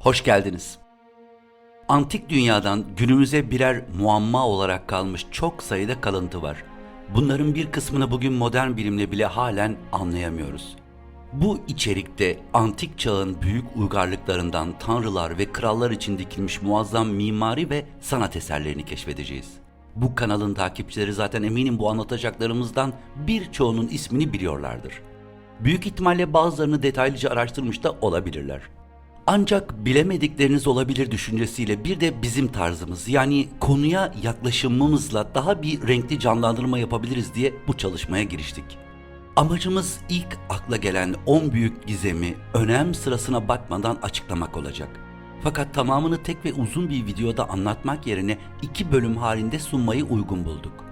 Hoş geldiniz. Antik dünyadan günümüze birer muamma olarak kalmış çok sayıda kalıntı var. Bunların bir kısmını bugün modern bilimle bile halen anlayamıyoruz. Bu içerikte antik çağın büyük uygarlıklarından tanrılar ve krallar için dikilmiş muazzam mimari ve sanat eserlerini keşfedeceğiz. Bu kanalın takipçileri zaten eminim bu anlatacaklarımızdan birçoğunun ismini biliyorlardır. Büyük ihtimalle bazılarını detaylıca araştırmış da olabilirler. Ancak bilemedikleriniz olabilir düşüncesiyle bir de bizim tarzımız yani konuya yaklaşımımızla daha bir renkli canlandırma yapabiliriz diye bu çalışmaya giriştik. Amacımız ilk akla gelen 10 büyük gizemi önem sırasına bakmadan açıklamak olacak. Fakat tamamını tek ve uzun bir videoda anlatmak yerine iki bölüm halinde sunmayı uygun bulduk.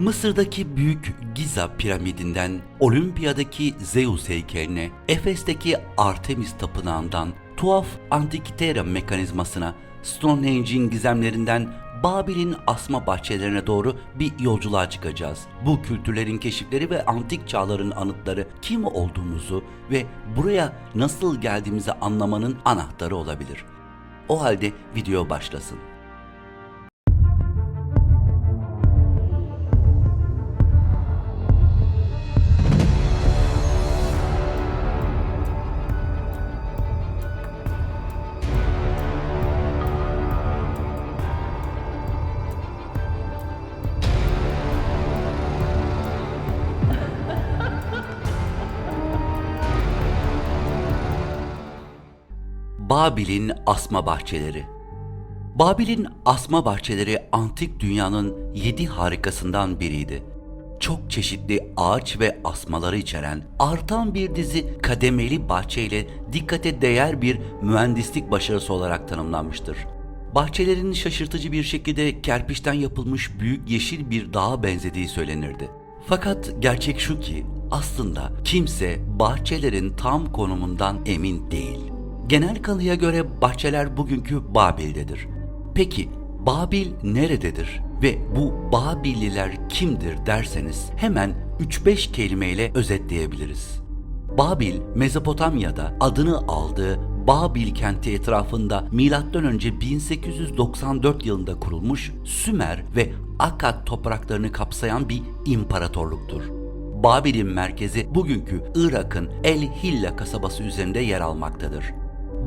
Mısır'daki büyük Giza piramidinden, Olimpiya'daki Zeus heykeline, Efes'teki Artemis tapınağından, tuhaf Antikitera mekanizmasına, Stonehenge'in gizemlerinden Babil'in asma bahçelerine doğru bir yolculuğa çıkacağız. Bu kültürlerin keşifleri ve antik çağların anıtları kim olduğumuzu ve buraya nasıl geldiğimizi anlamanın anahtarı olabilir. O halde video başlasın. Babil'in asma bahçeleri. Babil'in asma bahçeleri antik dünyanın yedi harikasından biriydi. Çok çeşitli ağaç ve asmaları içeren artan bir dizi kademeli bahçeyle dikkate değer bir mühendislik başarısı olarak tanımlanmıştır. Bahçelerin şaşırtıcı bir şekilde kerpiçten yapılmış büyük yeşil bir dağa benzediği söylenirdi. Fakat gerçek şu ki aslında kimse bahçelerin tam konumundan emin değil. Genel kanıya göre bahçeler bugünkü Babil'dedir. Peki Babil nerededir ve bu Babilliler kimdir derseniz hemen 3-5 kelimeyle özetleyebiliriz. Babil, Mezopotamya'da adını aldığı Babil kenti etrafında M.Ö. 1894 yılında kurulmuş Sümer ve Akkad topraklarını kapsayan bir imparatorluktur. Babil'in merkezi bugünkü Irak'ın El Hilla kasabası üzerinde yer almaktadır.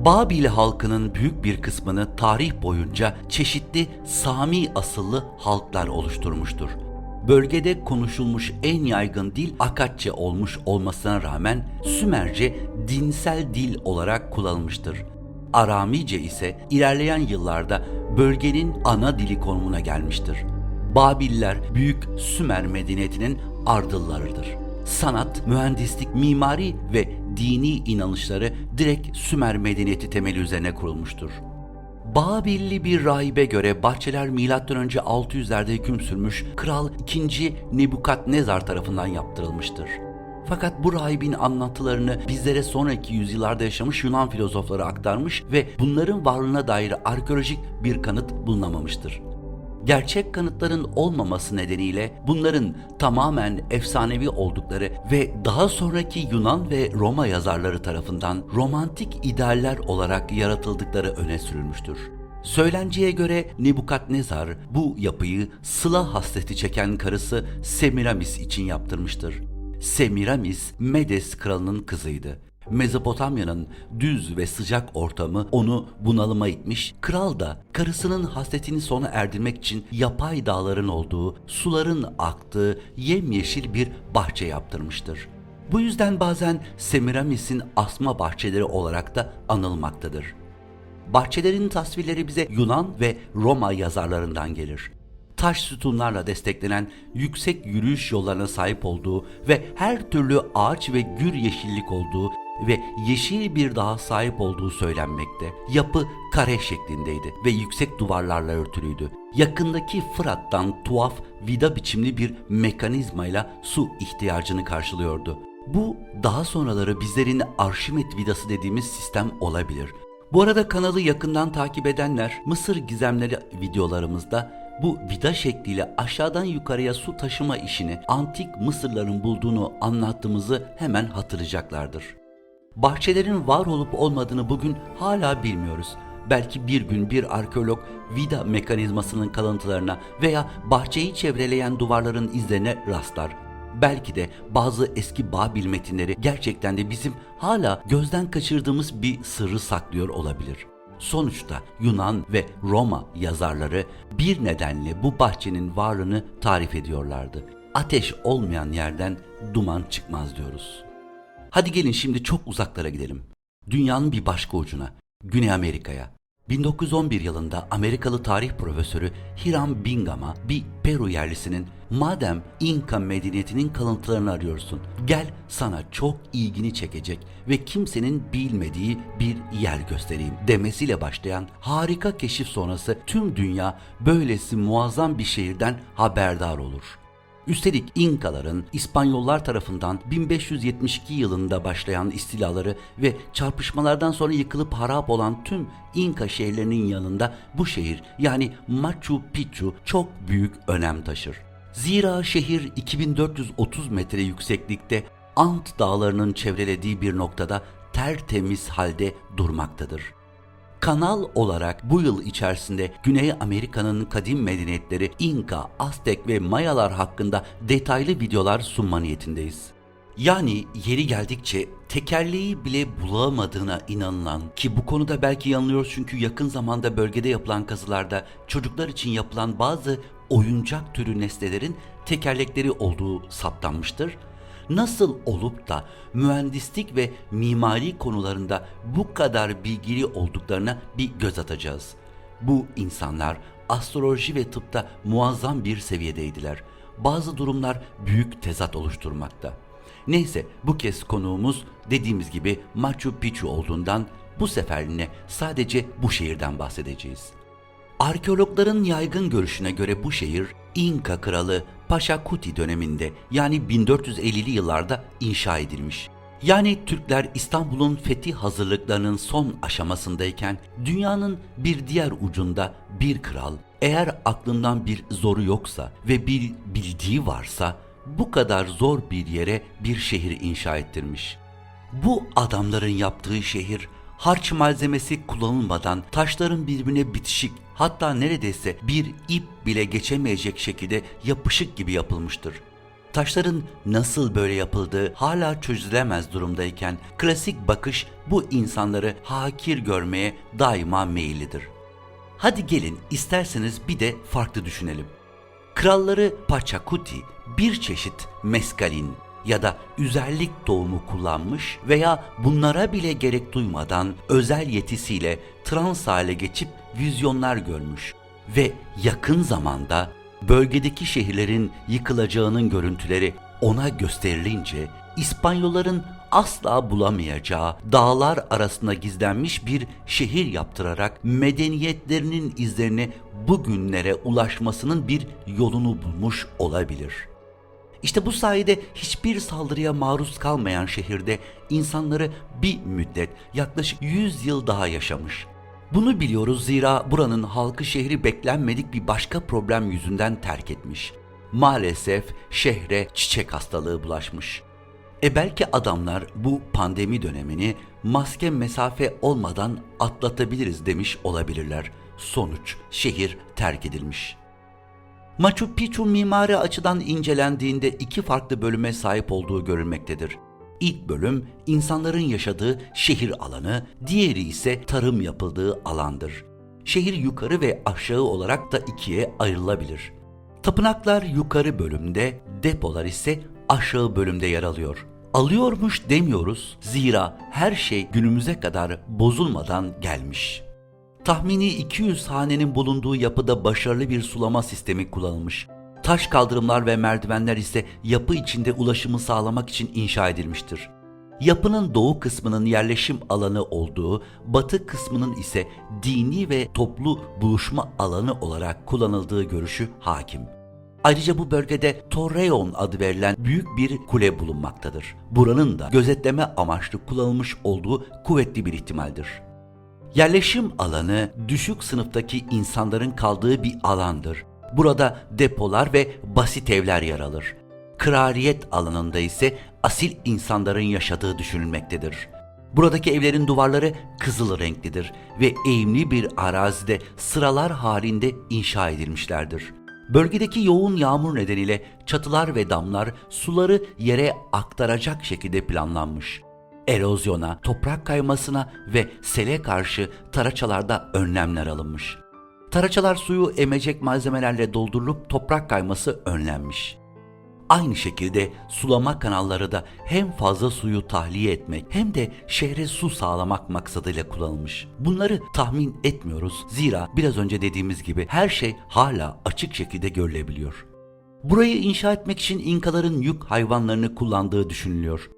Babil halkının büyük bir kısmını tarih boyunca çeşitli Sami asıllı halklar oluşturmuştur. Bölgede konuşulmuş en yaygın dil Akatçe olmuş olmasına rağmen Sümerce dinsel dil olarak kullanılmıştır. Aramice ise ilerleyen yıllarda bölgenin ana dili konumuna gelmiştir. Babiller büyük Sümer medeniyetinin ardıllarıdır. Sanat, mühendislik, mimari ve dini inanışları direkt Sümer medeniyeti temeli üzerine kurulmuştur. Babilli bir rahibe göre bahçeler M.Ö. 600'lerde hüküm sürmüş Kral 2. Nebukadnezar tarafından yaptırılmıştır. Fakat bu rahibin anlatılarını bizlere sonraki yüzyıllarda yaşamış Yunan filozofları aktarmış ve bunların varlığına dair arkeolojik bir kanıt bulunamamıştır gerçek kanıtların olmaması nedeniyle bunların tamamen efsanevi oldukları ve daha sonraki Yunan ve Roma yazarları tarafından romantik idealler olarak yaratıldıkları öne sürülmüştür. Söylenceye göre Nebukadnezar bu yapıyı sıla hasreti çeken karısı Semiramis için yaptırmıştır. Semiramis Medes kralının kızıydı. Mezopotamya'nın düz ve sıcak ortamı onu bunalıma itmiş, kral da karısının hasretini sona erdirmek için yapay dağların olduğu, suların aktığı yemyeşil bir bahçe yaptırmıştır. Bu yüzden bazen Semiramis'in asma bahçeleri olarak da anılmaktadır. Bahçelerin tasvirleri bize Yunan ve Roma yazarlarından gelir taş sütunlarla desteklenen yüksek yürüyüş yollarına sahip olduğu ve her türlü ağaç ve gür yeşillik olduğu ve yeşil bir dağa sahip olduğu söylenmekte. Yapı kare şeklindeydi ve yüksek duvarlarla örtülüydü. Yakındaki Fırat'tan tuhaf vida biçimli bir mekanizmayla su ihtiyacını karşılıyordu. Bu daha sonraları bizlerin Arşimet vidası dediğimiz sistem olabilir. Bu arada kanalı yakından takip edenler Mısır gizemleri videolarımızda bu vida şekliyle aşağıdan yukarıya su taşıma işini antik Mısırların bulduğunu anlattığımızı hemen hatırlayacaklardır. Bahçelerin var olup olmadığını bugün hala bilmiyoruz. Belki bir gün bir arkeolog vida mekanizmasının kalıntılarına veya bahçeyi çevreleyen duvarların izlerine rastlar. Belki de bazı eski Babil metinleri gerçekten de bizim hala gözden kaçırdığımız bir sırrı saklıyor olabilir. Sonuçta Yunan ve Roma yazarları bir nedenle bu bahçenin varlığını tarif ediyorlardı. Ateş olmayan yerden duman çıkmaz diyoruz. Hadi gelin şimdi çok uzaklara gidelim. Dünyanın bir başka ucuna, Güney Amerika'ya. 1911 yılında Amerikalı tarih profesörü Hiram Bingham'a bir Peru yerlisinin madem İnka medeniyetinin kalıntılarını arıyorsun gel sana çok ilgini çekecek ve kimsenin bilmediği bir yer göstereyim demesiyle başlayan harika keşif sonrası tüm dünya böylesi muazzam bir şehirden haberdar olur. Üstelik İnkaların İspanyollar tarafından 1572 yılında başlayan istilaları ve çarpışmalardan sonra yıkılıp harap olan tüm İnka şehirlerinin yanında bu şehir yani Machu Picchu çok büyük önem taşır. Zira şehir 2430 metre yükseklikte Ant dağlarının çevrelediği bir noktada tertemiz halde durmaktadır. Kanal olarak bu yıl içerisinde Güney Amerika'nın kadim medeniyetleri İnka, Aztek ve Mayalar hakkında detaylı videolar sunma niyetindeyiz. Yani yeri geldikçe tekerleği bile bulamadığına inanılan ki bu konuda belki yanılıyoruz çünkü yakın zamanda bölgede yapılan kazılarda çocuklar için yapılan bazı oyuncak türü nesnelerin tekerlekleri olduğu saptanmıştır nasıl olup da mühendislik ve mimari konularında bu kadar bilgili olduklarına bir göz atacağız. Bu insanlar astroloji ve tıpta muazzam bir seviyedeydiler. Bazı durumlar büyük tezat oluşturmakta. Neyse bu kez konuğumuz dediğimiz gibi Machu Picchu olduğundan bu seferliğine sadece bu şehirden bahsedeceğiz. Arkeologların yaygın görüşüne göre bu şehir İnka kralı Paşakuti döneminde yani 1450'li yıllarda inşa edilmiş. Yani Türkler İstanbul'un fethi hazırlıklarının son aşamasındayken dünyanın bir diğer ucunda bir kral eğer aklından bir zoru yoksa ve bir bildiği varsa bu kadar zor bir yere bir şehir inşa ettirmiş. Bu adamların yaptığı şehir harç malzemesi kullanılmadan taşların birbirine bitişik hatta neredeyse bir ip bile geçemeyecek şekilde yapışık gibi yapılmıştır. Taşların nasıl böyle yapıldığı hala çözülemez durumdayken klasik bakış bu insanları hakir görmeye daima meyillidir. Hadi gelin isterseniz bir de farklı düşünelim. Kralları Pachacuti bir çeşit meskalin ya da üzerlik tohumu kullanmış veya bunlara bile gerek duymadan özel yetisiyle trans hale geçip vizyonlar görmüş ve yakın zamanda bölgedeki şehirlerin yıkılacağının görüntüleri ona gösterilince İspanyolların asla bulamayacağı dağlar arasında gizlenmiş bir şehir yaptırarak medeniyetlerinin izlerini bugünlere ulaşmasının bir yolunu bulmuş olabilir. İşte bu sayede hiçbir saldırıya maruz kalmayan şehirde insanları bir müddet yaklaşık 100 yıl daha yaşamış. Bunu biliyoruz zira buranın halkı şehri beklenmedik bir başka problem yüzünden terk etmiş. Maalesef şehre çiçek hastalığı bulaşmış. E belki adamlar bu pandemi dönemini maske mesafe olmadan atlatabiliriz demiş olabilirler. Sonuç şehir terk edilmiş. Machu Picchu mimari açıdan incelendiğinde iki farklı bölüme sahip olduğu görülmektedir. İlk bölüm insanların yaşadığı şehir alanı, diğeri ise tarım yapıldığı alandır. Şehir yukarı ve aşağı olarak da ikiye ayrılabilir. Tapınaklar yukarı bölümde, depolar ise aşağı bölümde yer alıyor. Alıyormuş demiyoruz zira her şey günümüze kadar bozulmadan gelmiş. Tahmini 200 hanenin bulunduğu yapıda başarılı bir sulama sistemi kullanılmış. Taş kaldırımlar ve merdivenler ise yapı içinde ulaşımı sağlamak için inşa edilmiştir. Yapının doğu kısmının yerleşim alanı olduğu, batı kısmının ise dini ve toplu buluşma alanı olarak kullanıldığı görüşü hakim. Ayrıca bu bölgede Torreon adı verilen büyük bir kule bulunmaktadır. Buranın da gözetleme amaçlı kullanılmış olduğu kuvvetli bir ihtimaldir. Yerleşim alanı düşük sınıftaki insanların kaldığı bir alandır. Burada depolar ve basit evler yer alır. Kraliyet alanında ise asil insanların yaşadığı düşünülmektedir. Buradaki evlerin duvarları kızıl renklidir ve eğimli bir arazide sıralar halinde inşa edilmişlerdir. Bölgedeki yoğun yağmur nedeniyle çatılar ve damlar suları yere aktaracak şekilde planlanmış. Erozyona, toprak kaymasına ve sele karşı taraçalarda önlemler alınmış. Taraçalar suyu emecek malzemelerle doldurulup toprak kayması önlenmiş. Aynı şekilde sulama kanalları da hem fazla suyu tahliye etmek hem de şehre su sağlamak maksadıyla kullanılmış. Bunları tahmin etmiyoruz zira biraz önce dediğimiz gibi her şey hala açık şekilde görülebiliyor. Burayı inşa etmek için İnkaların yük hayvanlarını kullandığı düşünülüyor.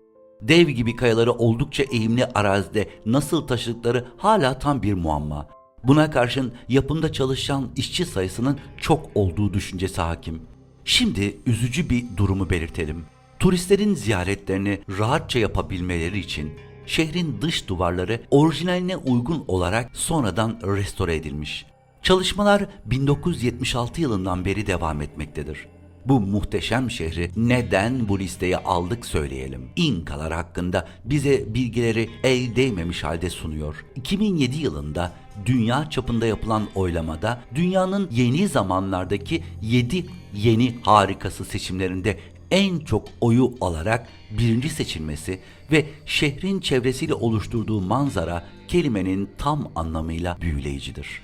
Dev gibi kayaları oldukça eğimli arazide nasıl taşıdıkları hala tam bir muamma. Buna karşın yapımda çalışan işçi sayısının çok olduğu düşüncesi hakim. Şimdi üzücü bir durumu belirtelim. Turistlerin ziyaretlerini rahatça yapabilmeleri için şehrin dış duvarları orijinaline uygun olarak sonradan restore edilmiş. Çalışmalar 1976 yılından beri devam etmektedir. Bu muhteşem şehri neden bu listeye aldık söyleyelim. İnkalar hakkında bize bilgileri el değmemiş halde sunuyor. 2007 yılında dünya çapında yapılan oylamada dünyanın yeni zamanlardaki 7 yeni harikası seçimlerinde en çok oyu alarak birinci seçilmesi ve şehrin çevresiyle oluşturduğu manzara kelimenin tam anlamıyla büyüleyicidir.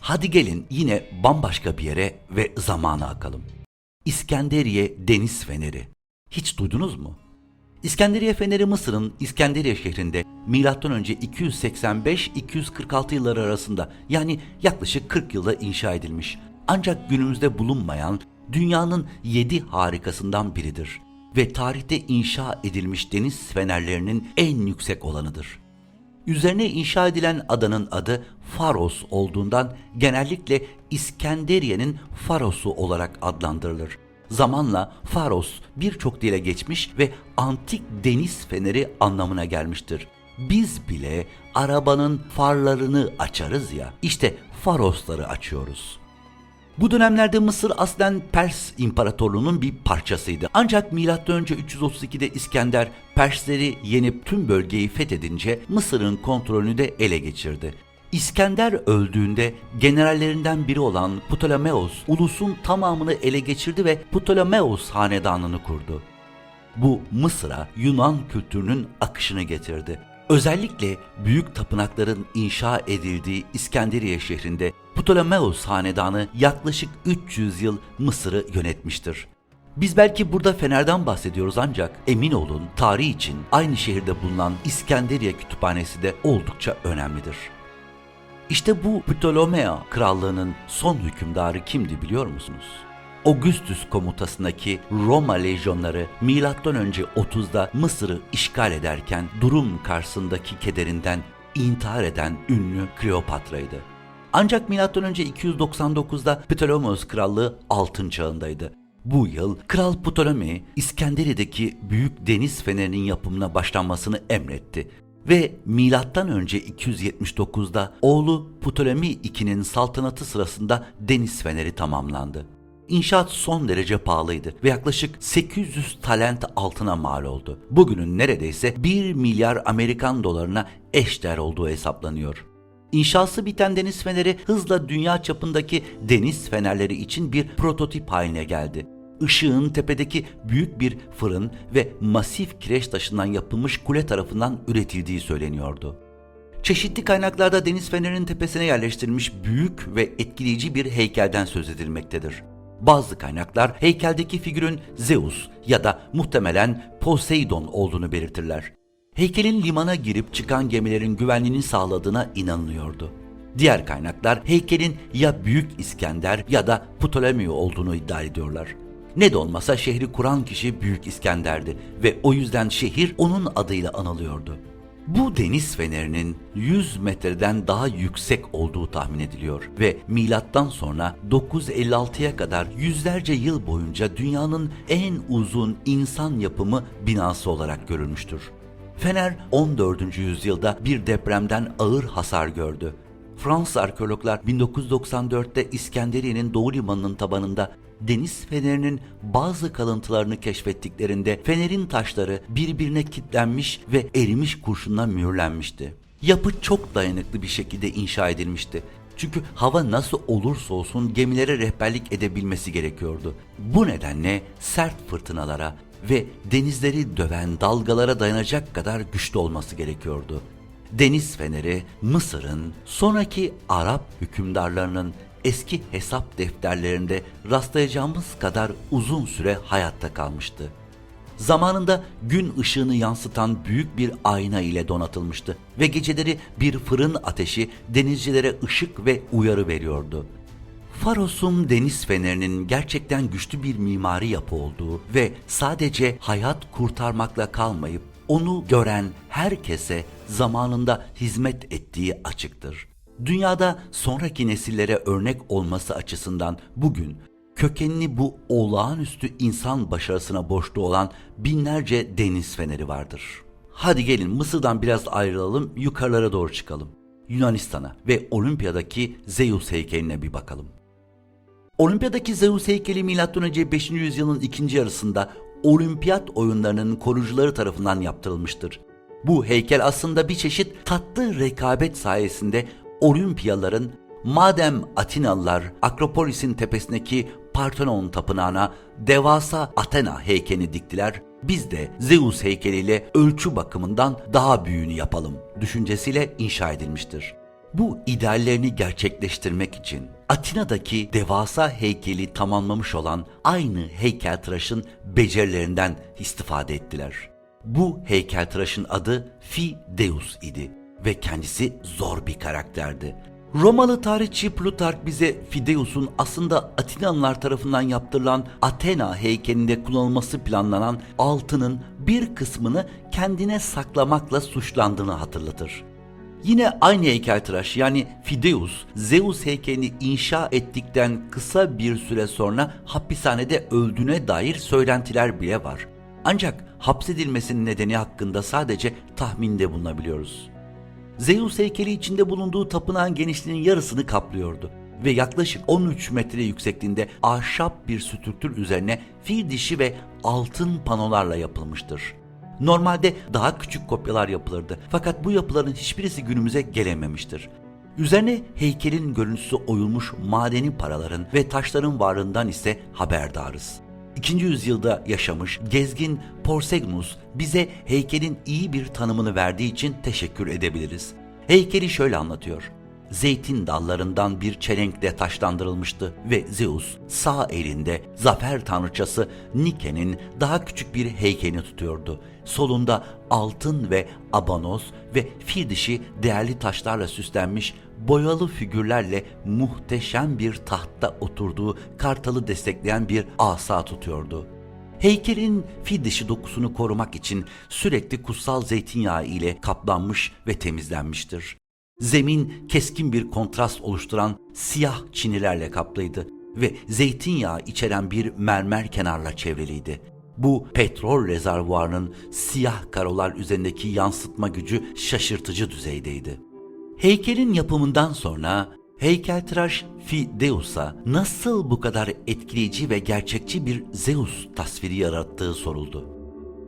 Hadi gelin yine bambaşka bir yere ve zamana akalım. İskenderiye Deniz Feneri. Hiç duydunuz mu? İskenderiye Feneri Mısır'ın İskenderiye şehrinde M.Ö. 285-246 yılları arasında yani yaklaşık 40 yılda inşa edilmiş. Ancak günümüzde bulunmayan dünyanın 7 harikasından biridir ve tarihte inşa edilmiş deniz fenerlerinin en yüksek olanıdır. Üzerine inşa edilen adanın adı Faros olduğundan genellikle İskenderiye'nin Faros'u olarak adlandırılır. Zamanla Faros birçok dile geçmiş ve antik deniz feneri anlamına gelmiştir. Biz bile arabanın farlarını açarız ya, işte Farosları açıyoruz. Bu dönemlerde Mısır aslen Pers İmparatorluğu'nun bir parçasıydı. Ancak M.Ö. 332'de İskender Persleri yenip tüm bölgeyi fethedince Mısır'ın kontrolünü de ele geçirdi. İskender öldüğünde generallerinden biri olan Ptolemeos ulusun tamamını ele geçirdi ve Ptolemeos hanedanını kurdu. Bu Mısır'a Yunan kültürünün akışını getirdi. Özellikle büyük tapınakların inşa edildiği İskenderiye şehrinde Ptolemeus hanedanı yaklaşık 300 yıl Mısır'ı yönetmiştir. Biz belki burada Fener'den bahsediyoruz ancak emin olun tarih için aynı şehirde bulunan İskenderiye Kütüphanesi de oldukça önemlidir. İşte bu Ptolemea krallığının son hükümdarı kimdi biliyor musunuz? Augustus komutasındaki Roma lejyonları önce 30'da Mısır'ı işgal ederken durum karşısındaki kederinden intihar eden ünlü Kleopatra'ydı. Ancak önce 299'da Ptolemaios krallığı altın çağındaydı. Bu yıl Kral Ptolemy İskenderiye'deki büyük deniz fenerinin yapımına başlanmasını emretti ve milattan önce 279'da oğlu Ptolemy II'nin saltanatı sırasında deniz feneri tamamlandı. İnşaat son derece pahalıydı ve yaklaşık 800 talent altına mal oldu. Bugünün neredeyse 1 milyar Amerikan dolarına eşdeğer olduğu hesaplanıyor. İnşası biten deniz feneri hızla dünya çapındaki deniz fenerleri için bir prototip haline geldi. Işığın tepedeki büyük bir fırın ve masif kireç taşından yapılmış kule tarafından üretildiği söyleniyordu. Çeşitli kaynaklarda deniz fenerinin tepesine yerleştirilmiş büyük ve etkileyici bir heykelden söz edilmektedir. Bazı kaynaklar heykeldeki figürün Zeus ya da muhtemelen Poseidon olduğunu belirtirler. Heykelin limana girip çıkan gemilerin güvenliğini sağladığına inanılıyordu. Diğer kaynaklar heykelin ya Büyük İskender ya da Ptolemy olduğunu iddia ediyorlar. Ne de olmasa şehri kuran kişi Büyük İskender'di ve o yüzden şehir onun adıyla anılıyordu. Bu deniz fenerinin 100 metreden daha yüksek olduğu tahmin ediliyor ve milattan sonra 956'ya kadar yüzlerce yıl boyunca dünyanın en uzun insan yapımı binası olarak görülmüştür. Fener 14. yüzyılda bir depremden ağır hasar gördü. Fransız arkeologlar 1994'te İskenderiye'nin doğu limanının tabanında deniz fenerinin bazı kalıntılarını keşfettiklerinde fenerin taşları birbirine kilitlenmiş ve erimiş kurşunla mühürlenmişti. Yapı çok dayanıklı bir şekilde inşa edilmişti. Çünkü hava nasıl olursa olsun gemilere rehberlik edebilmesi gerekiyordu. Bu nedenle sert fırtınalara ve denizleri döven dalgalara dayanacak kadar güçlü olması gerekiyordu. Deniz feneri Mısır'ın sonraki Arap hükümdarlarının eski hesap defterlerinde rastlayacağımız kadar uzun süre hayatta kalmıştı. Zamanında gün ışığını yansıtan büyük bir ayna ile donatılmıştı ve geceleri bir fırın ateşi denizcilere ışık ve uyarı veriyordu. Faros'un deniz fenerinin gerçekten güçlü bir mimari yapı olduğu ve sadece hayat kurtarmakla kalmayıp onu gören herkese zamanında hizmet ettiği açıktır. Dünyada sonraki nesillere örnek olması açısından bugün kökenini bu olağanüstü insan başarısına borçlu olan binlerce deniz feneri vardır. Hadi gelin Mısır'dan biraz ayrılalım, yukarılara doğru çıkalım. Yunanistan'a ve Olimpiyadaki Zeus heykeline bir bakalım. Olimpiyadaki Zeus heykeli M.Ö. 5. yüzyılın ikinci yarısında olimpiyat oyunlarının korucuları tarafından yaptırılmıştır. Bu heykel aslında bir çeşit tatlı rekabet sayesinde Olimpiyaların madem Atinalılar Akropolis'in tepesindeki Parthenon tapınağına devasa Athena heykelini diktiler, biz de Zeus heykeliyle ölçü bakımından daha büyüğünü yapalım düşüncesiyle inşa edilmiştir. Bu ideallerini gerçekleştirmek için Atina'daki devasa heykeli tamamlamış olan aynı heykeltıraşın becerilerinden istifade ettiler. Bu heykeltıraşın adı Fideus idi ve kendisi zor bir karakterdi. Romalı tarihçi Plutark bize Fideus'un aslında Atinalılar tarafından yaptırılan Athena heykelinde kullanılması planlanan altının bir kısmını kendine saklamakla suçlandığını hatırlatır. Yine aynı heykeltıraş yani Fideus, Zeus heykelini inşa ettikten kısa bir süre sonra hapishanede öldüğüne dair söylentiler bile var. Ancak hapsedilmesinin nedeni hakkında sadece tahminde bulunabiliyoruz. Zeus heykeli içinde bulunduğu tapınağın genişliğinin yarısını kaplıyordu ve yaklaşık 13 metre yüksekliğinde ahşap bir sütürtür üzerine fil dişi ve altın panolarla yapılmıştır. Normalde daha küçük kopyalar yapılırdı fakat bu yapıların hiçbirisi günümüze gelememiştir. Üzerine heykelin görüntüsü oyulmuş madeni paraların ve taşların varlığından ise haberdarız. 2. yüzyılda yaşamış gezgin Porsegnus bize heykelin iyi bir tanımını verdiği için teşekkür edebiliriz. Heykeli şöyle anlatıyor. Zeytin dallarından bir çelenkle taşlandırılmıştı ve Zeus sağ elinde zafer tanrıçası Nike'nin daha küçük bir heykelini tutuyordu. Solunda altın ve abanos ve fil dişi değerli taşlarla süslenmiş boyalı figürlerle muhteşem bir tahtta oturduğu kartalı destekleyen bir asa tutuyordu. Heykelin fil dişi dokusunu korumak için sürekli kutsal zeytinyağı ile kaplanmış ve temizlenmiştir. Zemin keskin bir kontrast oluşturan siyah çinilerle kaplıydı ve zeytinyağı içeren bir mermer kenarla çevreliydi. Bu petrol rezervuarının siyah karolar üzerindeki yansıtma gücü şaşırtıcı düzeydeydi. Heykelin yapımından sonra heykeltıraş Fideus'a nasıl bu kadar etkileyici ve gerçekçi bir Zeus tasviri yarattığı soruldu.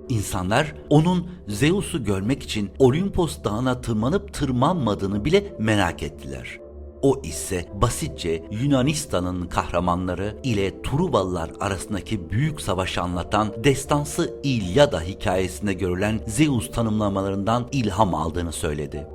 İnsanlar onun Zeus'u görmek için Olimpos dağına tırmanıp tırmanmadığını bile merak ettiler. O ise basitçe Yunanistan'ın kahramanları ile Truvalılar arasındaki büyük savaşı anlatan destansı İlyada hikayesinde görülen Zeus tanımlamalarından ilham aldığını söyledi.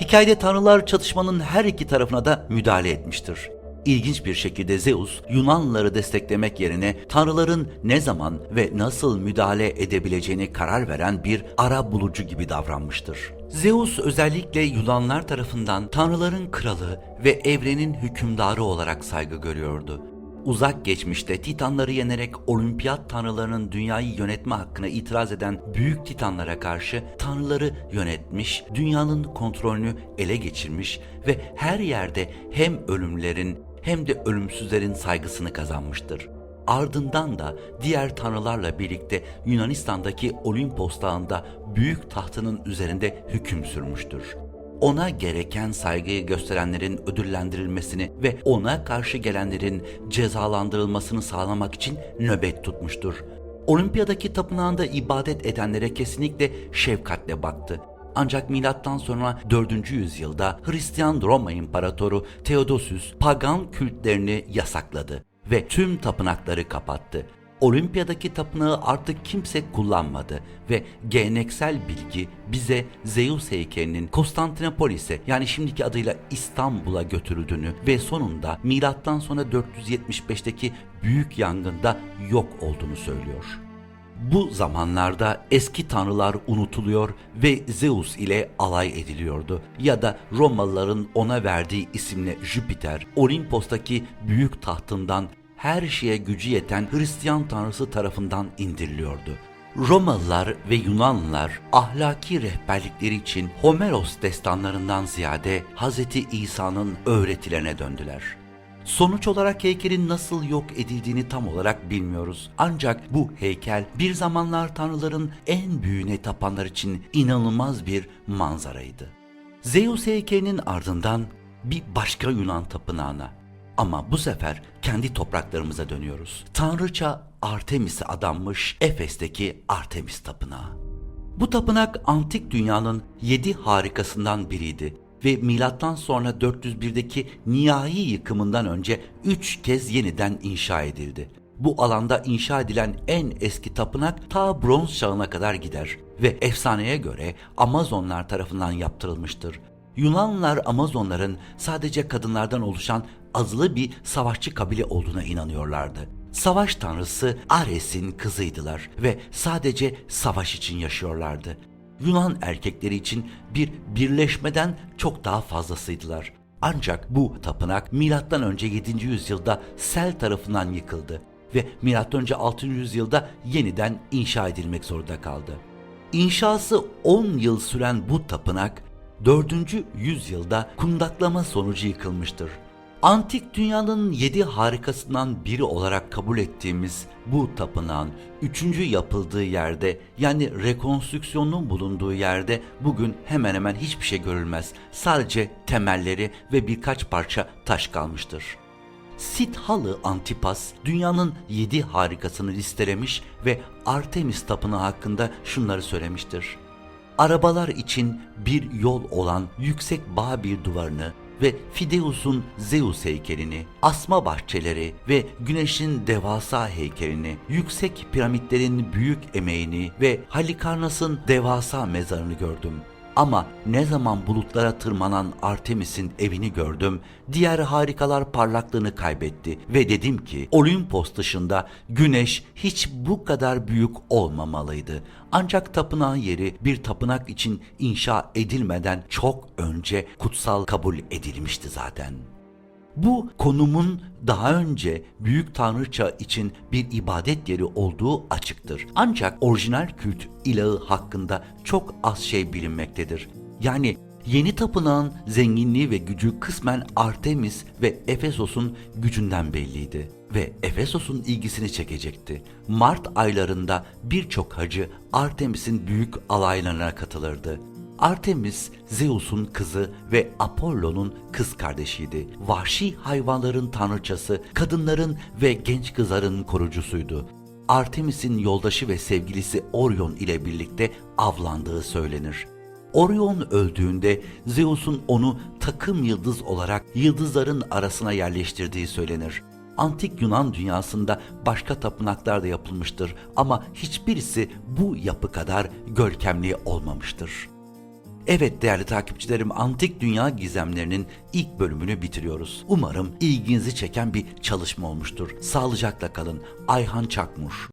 Hikayede tanrılar çatışmanın her iki tarafına da müdahale etmiştir. İlginç bir şekilde Zeus, Yunanlıları desteklemek yerine tanrıların ne zaman ve nasıl müdahale edebileceğini karar veren bir ara bulucu gibi davranmıştır. Zeus özellikle Yunanlar tarafından tanrıların kralı ve evrenin hükümdarı olarak saygı görüyordu. Uzak geçmişte Titanları yenerek olimpiyat tanrılarının dünyayı yönetme hakkına itiraz eden büyük Titanlara karşı tanrıları yönetmiş, dünyanın kontrolünü ele geçirmiş ve her yerde hem ölümlerin hem de ölümsüzlerin saygısını kazanmıştır. Ardından da diğer tanrılarla birlikte Yunanistan'daki Olimpos dağında büyük tahtının üzerinde hüküm sürmüştür. ona gereken saygıyı gösterenlerin ödüllendirilmesini ve ona karşı gelenlerin cezalandırılmasını sağlamak için nöbet tutmuştur. Olimpiyadaki tapınağında ibadet edenlere kesinlikle şefkatle baktı. Ancak milattan sonra 4. yüzyılda Hristiyan Roma İmparatoru Theodosius pagan kültlerini yasakladı ve tüm tapınakları kapattı. Olimpiyadaki tapınağı artık kimse kullanmadı ve geleneksel bilgi bize Zeus heykelinin Konstantinopolis'e yani şimdiki adıyla İstanbul'a götürüldüğünü ve sonunda milattan sonra 475'teki büyük yangında yok olduğunu söylüyor. Bu zamanlarda eski tanrılar unutuluyor ve Zeus ile alay ediliyordu. Ya da Romalıların ona verdiği isimle Jüpiter, Olimpos'taki büyük tahtından her şeye gücü yeten Hristiyan tanrısı tarafından indiriliyordu. Romalılar ve Yunanlılar ahlaki rehberlikleri için Homeros destanlarından ziyade Hz. İsa'nın öğretilerine döndüler. Sonuç olarak heykelin nasıl yok edildiğini tam olarak bilmiyoruz. Ancak bu heykel bir zamanlar tanrıların en büyüğüne tapanlar için inanılmaz bir manzaraydı. Zeus heykelinin ardından bir başka Yunan tapınağına ama bu sefer kendi topraklarımıza dönüyoruz. Tanrıça Artemis'e adanmış Efes'teki Artemis Tapınağı. Bu tapınak antik dünyanın yedi harikasından biriydi ve milattan sonra 401'deki nihai yıkımından önce üç kez yeniden inşa edildi. Bu alanda inşa edilen en eski tapınak ta bronz çağına kadar gider ve efsaneye göre Amazonlar tarafından yaptırılmıştır. Yunanlılar Amazonların sadece kadınlardan oluşan azılı bir savaşçı kabile olduğuna inanıyorlardı. Savaş tanrısı Ares'in kızıydılar ve sadece savaş için yaşıyorlardı. Yunan erkekleri için bir birleşmeden çok daha fazlasıydılar. Ancak bu tapınak önce 7. yüzyılda Sel tarafından yıkıldı ve önce 6. yüzyılda yeniden inşa edilmek zorunda kaldı. İnşası 10 yıl süren bu tapınak 4. yüzyılda kundaklama sonucu yıkılmıştır. Antik dünyanın yedi harikasından biri olarak kabul ettiğimiz bu tapınağın üçüncü yapıldığı yerde yani rekonstrüksiyonun bulunduğu yerde bugün hemen hemen hiçbir şey görülmez. Sadece temelleri ve birkaç parça taş kalmıştır. Sithalı Antipas dünyanın yedi harikasını listelemiş ve Artemis Tapınağı hakkında şunları söylemiştir. Arabalar için bir yol olan yüksek Babil duvarını ve Fideus'un Zeus heykelini, asma bahçeleri ve güneşin devasa heykelini, yüksek piramitlerin büyük emeğini ve Halikarnas'ın devasa mezarını gördüm. Ama ne zaman bulutlara tırmanan Artemis'in evini gördüm, diğer harikalar parlaklığını kaybetti ve dedim ki Olimpos dışında güneş hiç bu kadar büyük olmamalıydı. Ancak tapınağın yeri bir tapınak için inşa edilmeden çok önce kutsal kabul edilmişti zaten. Bu konumun daha önce büyük tanrıça için bir ibadet yeri olduğu açıktır. Ancak orijinal kült ilahı hakkında çok az şey bilinmektedir. Yani yeni tapınağın zenginliği ve gücü kısmen Artemis ve Efesos'un gücünden belliydi ve Efesos'un ilgisini çekecekti. Mart aylarında birçok hacı Artemis'in büyük alaylarına katılırdı. Artemis, Zeus'un kızı ve Apollo'nun kız kardeşiydi. Vahşi hayvanların tanrıçası, kadınların ve genç kızların korucusuydu. Artemis'in yoldaşı ve sevgilisi Orion ile birlikte avlandığı söylenir. Orion öldüğünde Zeus'un onu takım yıldız olarak yıldızların arasına yerleştirdiği söylenir. Antik Yunan dünyasında başka tapınaklar da yapılmıştır ama hiçbirisi bu yapı kadar görkemli olmamıştır. Evet değerli takipçilerim Antik Dünya Gizemlerinin ilk bölümünü bitiriyoruz. Umarım ilginizi çeken bir çalışma olmuştur. Sağlıcakla kalın. Ayhan Çakmuş